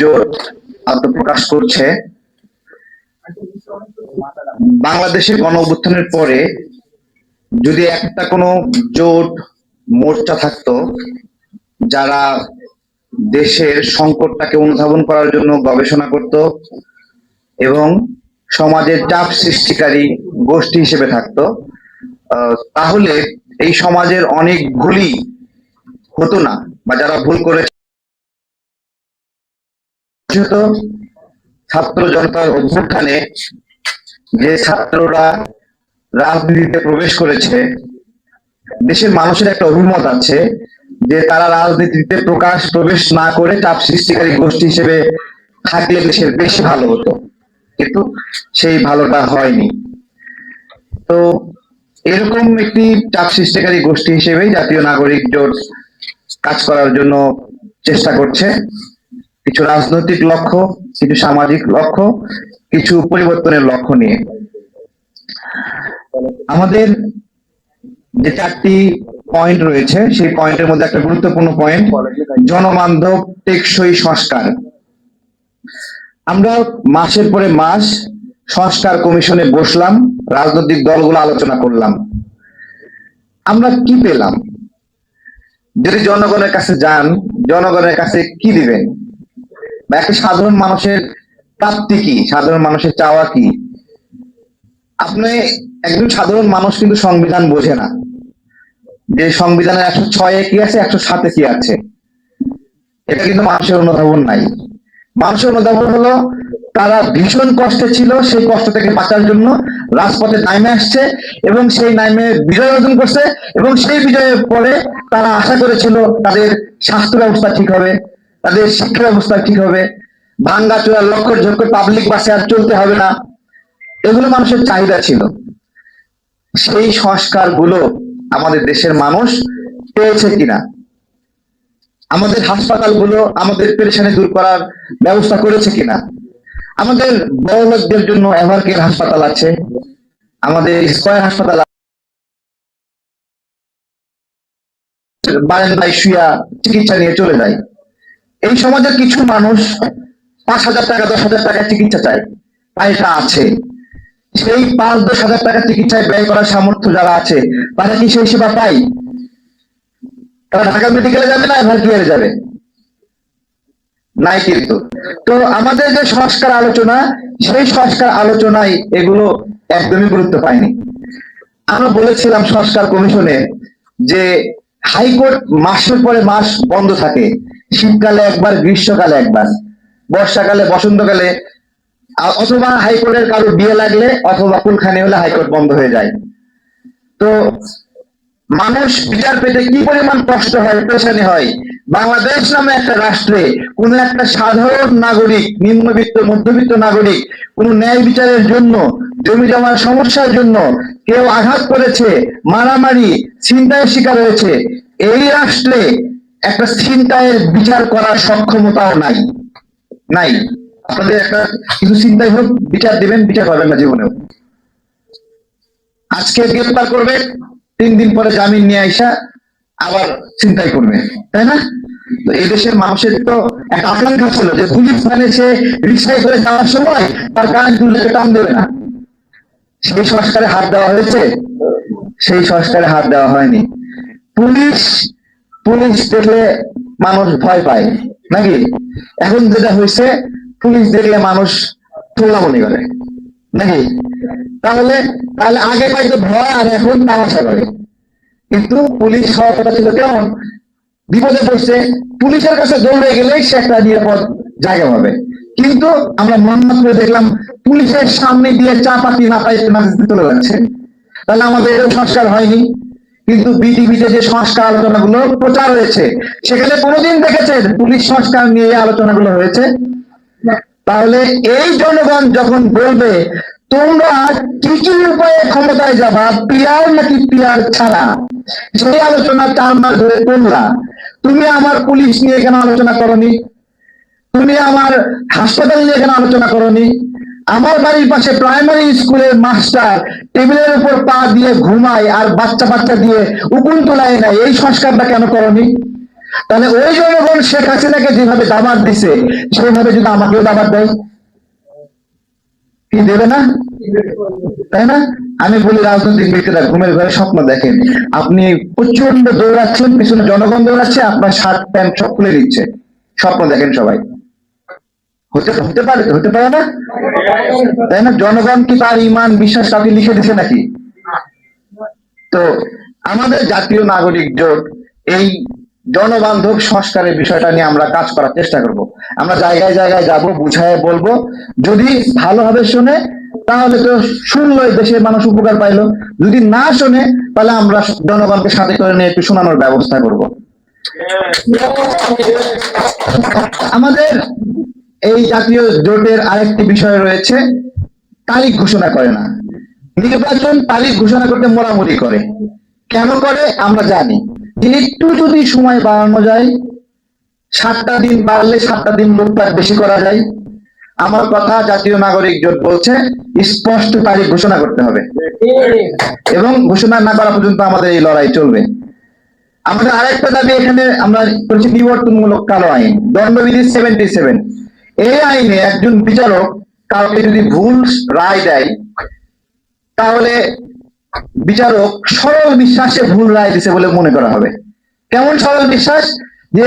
জোট আত্মপ্রকাশ করছে। বাংলাদেশের গণ অভ্যুত্থানের পরে যদি একটা কোনো জোট মোর্চা থাকতো, যারা দেশের সংকটটাকে অনুধাবন করার জন্য গবেষণা করত এবং সমাজের চাপ সৃষ্টিকারী গোষ্ঠী হিসেবে থাকতো তাহলে এই সমাজের অনেকগুলি হতো না, বা যারা ভুল করে বিশেষত ছাত্র জনতার অভ্যুত্থানে যে ছাত্ররা রাজনীতিতে প্রবেশ করেছে, দেশের মানুষের একটা অভিমত আছে যে তারা রাজনীতিতে প্রকাশ, প্রবেশ না করে চাপ সৃষ্টিকারী গোষ্ঠী হিসেবে থাকলে দেশের বেশি ভালো হতো। কিন্তু সেই ভালোটা হয়নি। তো এরকম একটি চাপ সৃষ্টিকারী গোষ্ঠী হিসেবেই জাতীয় নাগরিক জোট কাজ করার জন্য চেষ্টা করছে। কিছু রাজনৈতিক লক্ষ্য, কিছু সামাজিক লক্ষ্য, কিছু পরিবর্তনের লক্ষ্য নিয়ে। আমাদের যে চারটি পয়েন্ট রয়েছে, সেই পয়েন্টের মধ্যে একটা গুরুত্বপূর্ণ পয়েন্ট জনবান্ধব টেকসই সংস্কার। আমরা মাসের পরে মাস সংস্কার কমিশনে বসলাম, রাজনৈতিক দলগুলো আলোচনা করলাম। আমরা কি পেলাম? যদি জনগণের কাছে যান, জনগণের কাছে কি দিবেন? বা একটা সাধারণ মানুষের প্রাপ্তি কি? সাধারণ মানুষের চাওয়া কি? আপনি একজন সাধারণ মানুষ কিন্তু সংবিধান বোঝে না। যে সংবিধানের একশো ছয়ে কি আছে, একশো সাতে কি আছে? এটা কিন্তু মানুষের অনুধাবন নাই। মানুষের অনুধাবন হলো, তারা ভীষণ কষ্টে ছিল, সেই কষ্ট থেকে বাঁচার জন্য রাজপথে নামে আসছে এবং সেই নামে বিজয় অর্জন করছে এবং সেই বিজয়ের পরে তারা আশা করেছিল তাদের স্বাস্থ্য ব্যবস্থা ঠিক হবে। তাদের শিক্ষা ব্যবস্থা ঠিক হবে। ভাঙ্গা চোরা লক্ষ্য ঝক্কর পাবলিক বাসে আর চলতে হবে না। এগুলো মানুষের চাহিদা ছিল। সেই সংস্কারগুলো আমাদের দেশের মানুষ পেয়েছে কিনা? আমাদের হাসপাতালগুলো আমাদের পেরেশানি দূর করার ব্যবস্থা করেছে কিনা? আমাদের বড় লোকদের জন্য এভারকের হাসপাতাল আছে। আমাদের স্কয়ার হাসপাতাল। বারান্দায় শুয়া চিকিৎসা নিয়ে চলে যায়। এই সমাজের কিছু মানুষ পাঁচ হাজার টাকা, দশ হাজার টাকা চিকিৎসা চায়। পয়সা আছে। সেই পাঁচ, দশ হাজার টাকা চিকিৎসায় ব্যয় করার সামর্থ্য যারা আছে, তারা কি সেই সেবা পায়? তারা ঢাকা মেডিকেলে যাবে না, এভার কেয়ারে যাবে? নাই কিন্তু। তো আমাদের যে সংস্কার আলোচনা, সেই সংস্কার আলোচনায় এগুলো একদমই গুরুত্ব পায়নি। আমরা বলেছিলাম সংস্কার কমিশনে যে হাইকোর্ট মাসের পরে মাস বন্ধ থাকে। শীতকালে একবার, গ্রীষ্মকালে একবার, বর্ষাকালে, বসন্তকালে অথবা হাইকোর্টের কারও বিয়ে লাগলে অথবা কুলখানি হলে হাইকোর্ট বন্ধ হয়ে যায়। তো মানুষ বিচার পেতে কি পরিমাণ কষ্ট হয় পেশানি হয়? বাংলাদেশ নামে একটা রাষ্ট্রে কোন একটা সাধারণ নাগরিক, নিম্নবিত্ত, মধ্যবিত্ত নাগরিক, কোন ন্যায় বিচারের জন্য, জমি জমার সমস্যার জন্য কেউ আঘাত করেছে, মারামারি, ছিনতাইয়ের শিকার হয়েছে। এই রাষ্ট্রে একটা ছিনতাইয়ের বিচার করার সক্ষমতাও নাই। নাই। আপনাদের একটা কিছু চিন্তাই হোক, বিচার দিবেন, বিচার পাবেন না জীবনেও। আজকে গ্রেপ্তার করবে, তিন দিন পরে জামিন নিয়ে আইসা আবার চিন্তাই করবে, তাই না? তো এদেশের মানুষের তো একটা আকাঙ্ক্ষা ছিল যে পুলিশ মানে সে রিক্সায় করে যাওয়ার সময় তার কান তুলে টান দেবে না। সেই সংস্কারে হাত দেওয়া হয়েছে, সেই সংস্কারে হাত দেওয়া হয়নি। পুলিশ পুলিশ দেখলে মানুষ ভয় পায়, নাকি? এখন যেটা হয়েছে, পুলিশ দেখলে মানুষ তোলা করে, নাকি? তাহলে তাহলে আগে পাইতো ভয়, আর এখন তামাশা করে। কিন্তু পুলিশ হওয়ার কথা ছিল কেমন? বিপদে পড়ছে, পুলিশের কাছে দৌড়ে গেলেই সে একটা নিরাপদ জায়গা হবে কিন্তু আমরা মনমত করে দেখলাম, পুলিশের সামনে দিয়ে চা পাতি না পাইতে চলে যাচ্ছে। তাহলে আমাদের সংস্কার হয়নি। কিন্তু বিটিভিতে যে সংস্কার আলোচনাগুলো প্রচার হয়েছে, সেখানে কোনোদিন দেখেছেন পুলিশ সংস্কার নিয়ে আলোচনাগুলো হয়েছে? তাহলে এই জনগণ যখন বলবে, তোমরা কি কি উপায়ে ক্ষমতায় যাবা, পিয়ার নাকি পিয়ার ছাড়া? সেই আলোচনা চার মাস ধরে তোমরা। তুমি আমার পুলিশ নিয়ে কেন আলোচনা করনি? তুমি আমার হাসপাতাল নিয়ে কেন আলোচনা করনি? আমার বাড়ির পাশে প্রাইমারি স্কুলের মাস্টার টেবিলের উপর পা দিয়ে ঘুমায় আর বাচ্চা বাচ্চা দিয়ে উকুন তোলায় নাই এই সংস্কারটা কেন করনি? তাহলে ওই জনগণ শেখ হাসিনাকে যেভাবে দাবার দিছে সেভাবে যদি আমাকেও দাবার দেয়? কি দেবে না? তাই না? আমি বলি রাজনৈতিক ব্যক্তিরা ঘুমের ঘরে স্বপ্ন দেখেন। আপনি প্রচণ্ড দৌড়াচ্ছেন, পিছনে জনগণ দৌড়াচ্ছে, আপনার শার্ট, প্যান্ট সব খুলে দিচ্ছে। স্বপ্ন দেখেন সবাই। হতে হতে পারে তো, হতে পারে না? তাই না? জনগণ কি তার ইমান, বিশ্বাস কাউকে লিখে দিছে নাকি? তো আমাদের জাতীয় নাগরিক জোট, এই জনবান্ধব সংস্কারের বিষয়টা নিয়ে আমরা কাজ করার চেষ্টা করব। আমরা জায়গায় জায়গায় যাব, বুঝায় বলব। যদি ভালোভাবে শুনে, তাহলে তো শুনলোই দেশের মানুষ উপকার পাইলো। যদি না শুনে, তাহলে আমরা জনগণকে সাথে করে নিয়ে একটু শোনানোর ব্যবস্থা করব। আমাদের এই জাতীয় জোটের আরেকটি বিষয় রয়েছে, তারিখ ঘোষণা করে না। নির্বাচন তারিখ ঘোষণা করতে মোড়ামুড়ি করে। কেন করে? আমরা জানি। একটু যদি সময় বাড়ানো যায়, সাতটা দিন বাড়লে সাতটা দিন লুটপাট বেশি করা যায়। আমার কথা জাতীয় নাগরিক জোট বলছে, স্পষ্ট তারিখ ঘোষণা করতে হবে। এবং ঘোষণা না করা পর্যন্ত আমাদের এই লড়াই চলবে। আমাদের আরেকটা দাবি এখানে আমরা করেছি বিবর্তনমূলক কালো আইন, দণ্ডবিধি সেভেন্টি সেভেন এই আইনে একজন বিচারক কাউকে যদি ভুল রায় দেয়, তাহলে বিচারক সরল বিশ্বাসে ভুল রায় দিছে বলে মনে করা হবে। কেমন সরল বিশ্বাস যে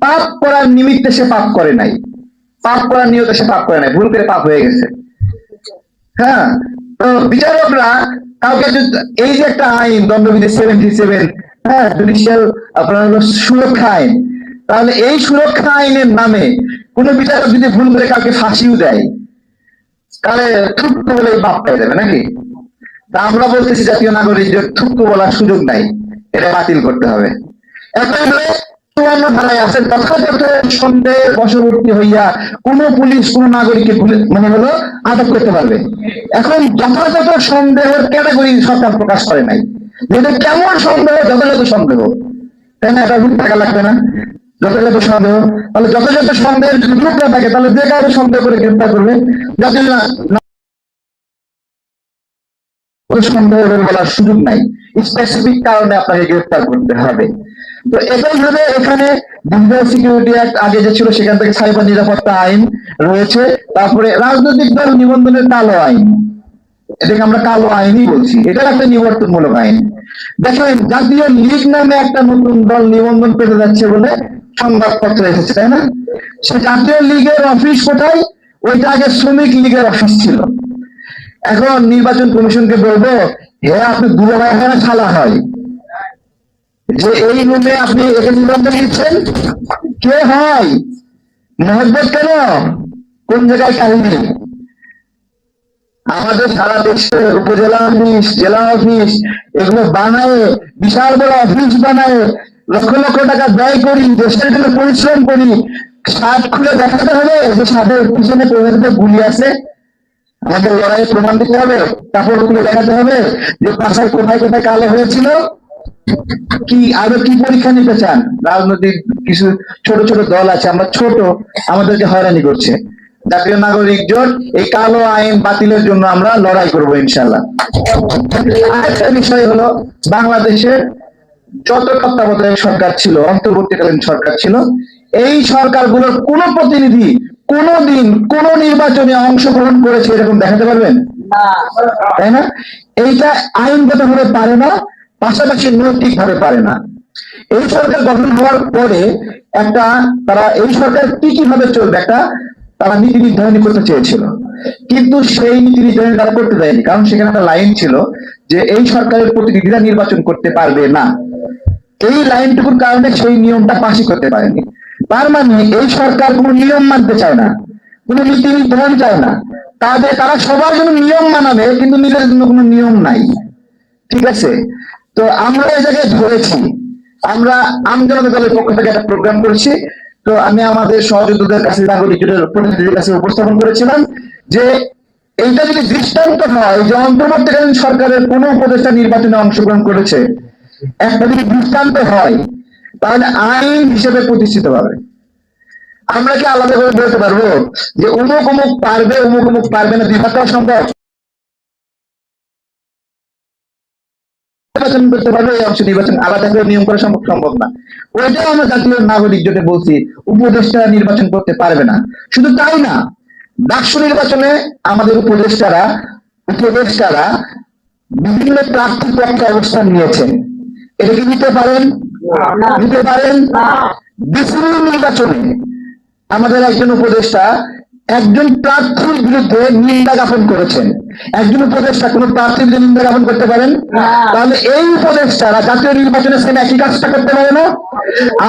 পাপ করার নিমিত্তে সে পাপ করে নাই। পাপ করার নিয়তে সে পাপ করে নাই। ভুল করে পাপ হয়ে গেছে। হ্যাঁ? তো বিচারকরা কাউকে এই যে একটা আইন, দণ্ডবিধি সেভেন্টি সেভেন হ্যাঁ জুডিশিয়াল আপনার হলো সুরক্ষা আইন, তাহলে এই সুরক্ষা আইনের নামে কোন বিচারক যদি ভুল করে কাউকে ফাঁসিও দেয়, তাহলে থুপ্পু বলে বাপ যাবে নাকি? তা আমরা বলতেছি জাতীয় নাগরিক যে থুপ্পু বলার সুযোগ নাই, এটা বাতিল করতে হবে। চুয়ান্ন ধারায় সন্দেহের বশবর্তী হইয়া কোন পুলিশ, কোন নাগরিককে মানে হলো আটক করতে পারবে। এখন যথাযথ সন্দেহের ক্যাটাগরি সরকার প্রকাশ করে নাই। যেটা কেমন সন্দেহ, যথাযথ সন্দেহ। তাই না? এটা থাকা লাগবে না। যথাযথ সন্দেহ, তাহলে যথাযথ সন্দেহের যদি থাকে, তাহলে যে কারও সন্দেহ করে গ্রেপ্তার করবে? না- সন্দেহ বলার সুযোগ নাই। স্পেসিফিক কারণে আপনাকে গ্রেফতার করতে হবে। তো একইভাবে এখানে ডিজিটাল সিকিউরিটি অ্যাক্ট আগে যে ছিল, সেখান থেকে সাইবার নিরাপত্তা আইন রয়েছে। তারপরে রাজনৈতিক দল নিবন্ধনের কালো আইন। এটাকে আমরা কালো আইনই বলছি। এটা একটা নিবর্তনমূলক আইন। দেখেন, জাতীয় লীগ নামে একটা নতুন দল নিবন্ধন পেতে যাচ্ছে বলে সংবাদপত্র এসেছে, তাই না? সে জাতীয় লীগের অফিস কোথায়? ওইটা আগে শ্রমিক লীগের অফিস ছিল। এখন নির্বাচন কমিশনকে বলব, হে, আপনি দুলাভাই হয় না হয়। যে এই রুমে আপনি এখানে নিবন্ধন দিচ্ছেন, কে হয়? মহব্বত কেন? কোন জায়গায় কাহিনী? আমাদের সারা দেশে উপজেলা অফিস জেলা অফিস এগুলো বানায়, বিশাল বড় অফিস বানায়। লক্ষ লক্ষ টাকা ব্যয় করি, দেশের জন্য পরিশ্রম করি শার্ট খুলে দেখাতে হবে যে শার্টের পিছনে প্রভেদে গুলি আছে। আমাদের লড়াই প্রমাণ দিতে হবে কাপড় খুলে দেখাতে হবে যে পাশায় কোথায় কোথায় কালো হয়েছিল, কি আরও কি পরীক্ষা নিতে চান? রাজনৈতিক কিছু ছোট ছোট দল আছে, আমরা ছোট, আমাদেরকে হয়রানি করছে। জাতীয় নাগরিক জোট, এই কালো আইন বাতিলের জন্য আমরা লড়াই করব ইনশাল্লাহ আরেকটা বিষয় হলো বাংলাদেশের যত তত্ত্বাবধায়ক সরকার ছিল অন্তর্বর্তীকালীন সরকার ছিল এই সরকারগুলোর কোন প্রতিনিধি কোনদিন কোন নির্বাচনে অংশগ্রহণ করেছে এরকম দেখাতে পারবেন? তাই না? এইটা আইনগত ভাবে পারে না পাশাপাশি নৈতিক ভাবে পারে না। এই সরকার গঠন হওয়ার পরে একটা তারা এই সরকার কি কীভাবে চলবে একটা তারা নীতি নির্ধারণ করতে চেয়েছিল। কিন্তু সেই নীতি নির্ধারণ তারা করতে দেয়নি কারণ সেখানে একটা লাইন ছিল যে এই সরকারের প্রতিনিধিরা নির্বাচন করতে পারবে না। এই লাইনটুকুর কারণে সেই নিয়মটা পাশই করতে পারেনি। তার মানে এই সরকার কোনো নিয়ম মানতে চায় না, কোনো নীতি নির্ধারণ চায় না। তাদের, তারা সবার জন্য নিয়ম মানাবে, কিন্তু নিজের জন্য কোনো নিয়ম নাই। ঠিক আছে? তো আমরা এই জায়গায় ধরেছি। আমরা আমজনতা দলের পক্ষ থেকে একটা প্রোগ্রাম করেছি। তো আমি আমাদের সহযোগীদের কাছে, নাগরিক জোটের প্রতিনিধিদের কাছে উপস্থাপন করেছিলাম যে এইটা যদি দৃষ্টান্ত হয়, যে অন্তর্বর্তীকালীন সরকারের কোন উপদেষ্টা নির্বাচনে অংশগ্রহণ করেছে একটা যদি দৃষ্টান্ত হয়, তাহলে আইন হিসেবে প্রতিষ্ঠিত হবে। আমরা কি আলাদা করে বলতে পারব যে অমুক অমুক পারবে অমুক অমুক পারবে না বিভাগ সম্ভব? নির্বাচন করতে পারবে, এই অংশ নির্বাচন আলাদা করে নিয়ম করা সম্ভব সম্ভব না। ওইটাও আমরা জাতীয় নাগরিক বলছি, উপদেষ্টা নির্বাচন করতে পারবে না। শুধু তাই না ডাকসু নির্বাচনে আমাদের উপদেষ্টারা উপদেষ্টারা বিভিন্ন প্রার্থী পক্ষে অবস্থান নিয়েছেন। এটা কি নিতে পারেন? নিতে পারেন? নির্বাচনে আমাদের একজন উপদেষ্টা একজন প্রার্থীর বিরুদ্ধে নিন্দা জ্ঞাপন করেছেন। একজন উপদেষ্টা কোন প্রার্থীর বিরুদ্ধে নিন্দা জ্ঞাপন করতে পারেন? তাহলে এই উপদেষ্টারা জাতীয় নির্বাচনের সেম একই কাজটা করতে পারে না?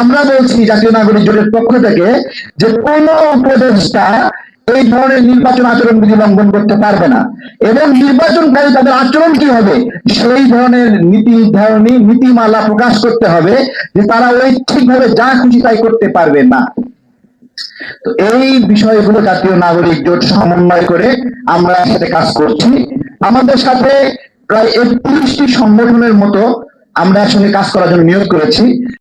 আমরা বলছি জাতীয় নাগরিক জোটের পক্ষ থেকে যে কোন উপদেষ্টা এই ধরনের নির্বাচন আচরণ বিধি লঙ্ঘন করতে পারবে না। এবং নির্বাচনকারী তাদের আচরণ কি হবে? সেই ধরনের নীতি নির্ধারণী নীতিমালা প্রকাশ করতে হবে যে তারা ঐচ্ছিকভাবে যা খুশি তাই করতে পারবে না। তো এই বিষয়গুলো জাতীয় নাগরিক জোট সমন্বয় করে আমরা একসাথে কাজ করছি। আমাদের সাথে প্রায় একত্রিশটি সংগঠনের মতো আমরা একসঙ্গে কাজ করার জন্য নিয়োগ করেছি।